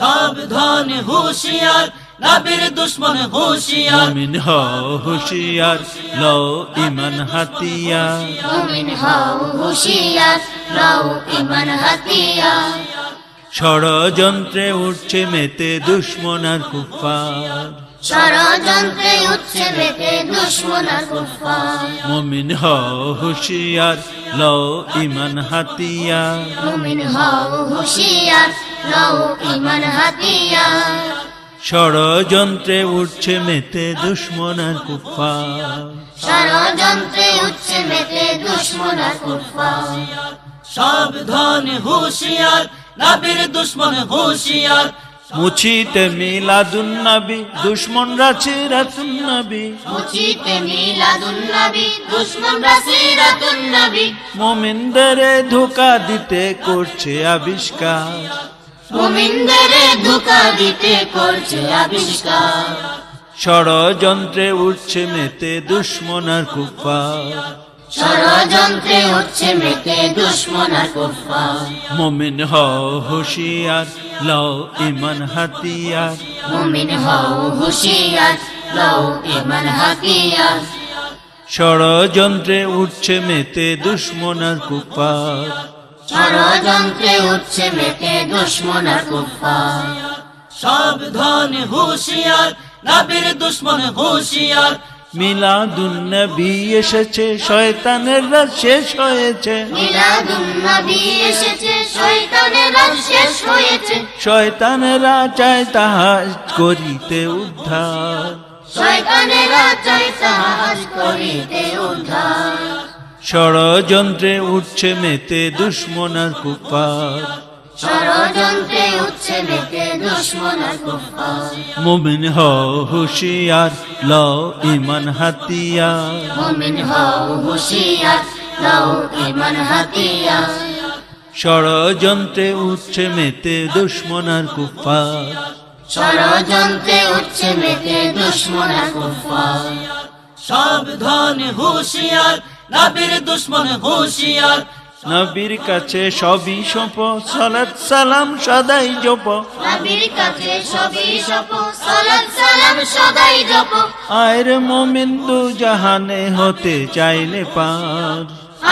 সাবধান হুশিয়ার নবীর দুশ্মন হুশিয়ার। মুমিন হও হুশিয়ার লও ইমান হাতিয়ার। মুমিন হও হুশিয়ার লও ইমান হাতিয়ার। ষড়যন্ত্রে উঠছে মেতে দুশ্মন আর কুফার ষড়যন্ত্রে উঠছে মেতে দুশ্মন আর কুফার মুমিন হও হুশিয়ার লও ইমান হাতিয়ার। মুমিন হও হুশিয়ার লও ইমান হাতিয়ার ষড়যন্ত্রে উঠছে মেতে দুশ্মন আর কুফার ষড়যন্ত্রে উঠছে মেতে দুশ্মন আর কুফার সাবধান হুশিয়ার নবীর দুশ্মন হুশিয়ার। মুছিতে মিলাদুন নবী দুশ্মন রাছে রাতুন নবী। মুচিতে মিলাদুন নবী দুশ্মন রাসিরাতুন নবী। মোমিনদের ধোকা দিতে করছে আবিষ্কার। মুমিনদের ধোকা দিতে করছে আবিষ্কার। ষড়যন্ত্রে উঠছে মেতে দুশ্মন আর কুফার ষড়যন্ত্রে উঠছে মেতে দুশ্মন আর কুফার মুমিন হও হুশিয়ার লও ইমান হাতিয়ার। মুমিন হও হুশিয়ার লও ইমান হাতিয়ার। ষড়যন্ত্রে উঠছে মেতে দুশ্মন আর কুফার ষড়যন্ত্রে উঠছে মেতে দুশ্মন আর কুফার সাবধান হুশিয়ার নবীর দুশ্মন হুশিয়ার। এসেছে শয়তানের রাত শেষ হয়েছে। মিলাদুন নবী এসেছে শয়তানের রাত শেষ হয়েছে। শয়তানেরা চায় তাহা করিতে উদ্ধার। শয়তানেরা করিতে উদ্ধার। ষড়যন্ত্রে উঠছে মেতে দুশ্মন আর কুফার। ষড়যন্ত্রে উঠছে মেতে দুশ্মন কুফার। মুমিন হও হুশিয়ার ল ইমান হাতিয়া মুমিন হও হুশিয়ার লও ইমান হাতিয়ার। ষড়যন্ত্রে উঠছে মেতে দুশ্মন আর কুফার। ষড়যন্ত্রে উঠছে মেতে দুশ্মন আর কুফার সাবধান হুশিয়ার নবীর দুশ্মন হুশিয়ার। নবীর কাছে সবই সপ সালাত সালাম সদাই জপ। নবীর কাছে সবই সপ সালাত সালাম সদাই জপ। আয়ের মোমিন দু জাহানে হতে চাইলে পার।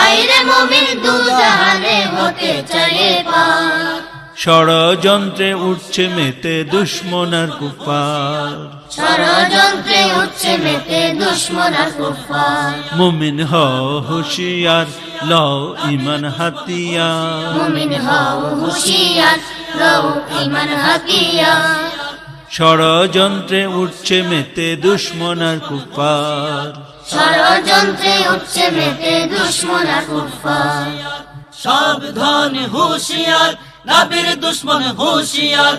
আইরে মুমিন দু জাহানে হতে চাইলে পার। ষড়যন্ত্রে উঠছে মেতে দুশ্মন আর কুফার। ষড়যন্ত্রে উঠছে মেতে দুশ্মন আর কুফার। মুমিন হও হুশিয়ার লও ইমান হাতিয়া মুমিন হও হুশিয়ার লও ইমান হাতিয়ার। ষড়যন্ত্রে উঠছে মেতে দুশ্মন আর কুফার। ষড়যন্ত্রে উঠছে মেতে দুশ্মন আর কুফার। সাবধান হুশিয়ার নবীর দুশ্মন হুশিয়ার।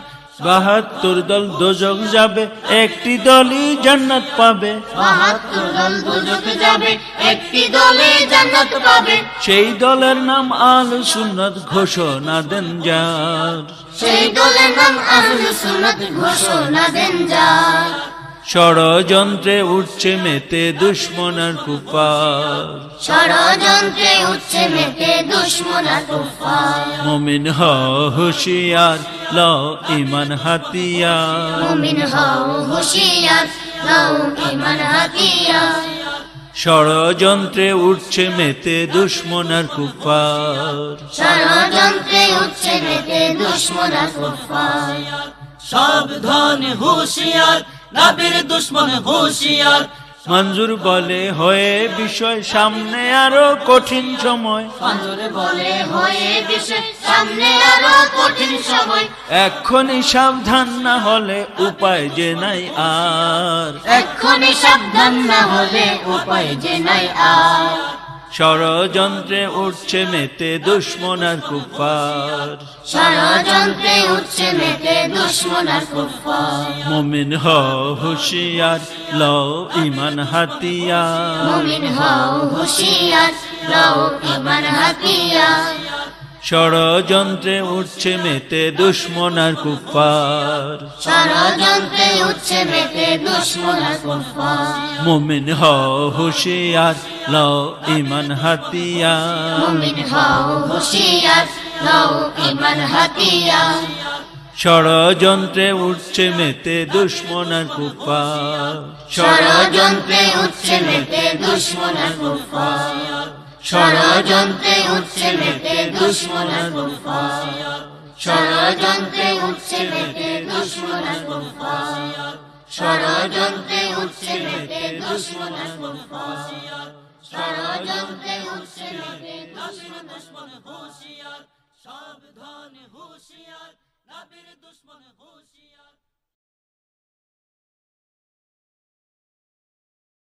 বাহাত্তর দল দোজক যাবে একটি দলই জান্নাত পাবে। বাহাত্তর দল দুজক যাবে একটি দলে জান্নাত পাবে। সেই দলের নাম আলু সুন্নত ঘোষণা দেন যার। সেই দলের নাম আহলু সুন্নাত ঘোষণা দেন যার। ষড়যন্ত্রে উঠছে মেতে দুশ্মন আর কুফার। ষড়যন্ত্রে উঠছে মেতে দুশ্মন আর কুফার। মুমিন হুশিয়ার লও ইমান হাতিয়া মুমিন হুশিয়ার লও ইমান হাতিয়ার। ষড়যন্ত্রে উঠছে মেতে দুশ্মন আর কুফার। ষড়যন্ত্রে উঠছে মেতে দুশ্মন আর কুফার। সাবধান হুশিয়ার নবীর দুশ্মন হুশিয়ার। মঞ্জুর বলে হয়ে বিষয় সামনে আরও কঠিন সময়। পাঞ্জরে বলে হয়ে দেশে সামনে আরও কঠিন সময়। এক্ষুনি সাবধান না হলে উপায় যে নাই আর। এক্ষুনি সাবধান না হলে উপায় যে নাই আর। ষড়যন্ত্রে উঠছে মেতে দুশ্মনার কুফার ষড়যন্ত্রে উঠছে মেতে দুশ্মনার কুফার মুমিন হও হুশিয়ার লও ইমান হাতিয়া মুমিন হও হুশিয়ার লও ইমান হাতিয়ার। ষড়যন্ত্রে উঠছে মেতে দুশ্মন আর কুফার ষড়যন্ত্রে উঠছে মেতে দুশ্মন আর কুফার মুমিন হও হুশিয়ার লও ইমান হাতিয়া মুমিন হও হুশিয়ার লও ইমান হাতিয়ার। ষড়যন্ত্রে উঠছে মেতে দুশ্মনার কুপা ষড়যন্ত্রে উঠছে মেতে দুশ্মনের কুফার ষড়যন্ত্রে উঠছে মেতে দুশ্মনের ষড়যন্ত্রে উঠছে মেতে দুশ্মনের ষড়যন্ত্রে উঠছে মেতে দুশ্মনের ষড়যন্ত্রে উঠছে মেতে দুশ্মন হুশিয়ার সাবধান হুশিয়ার, নবীর দুশ্মন হুশিয়ার।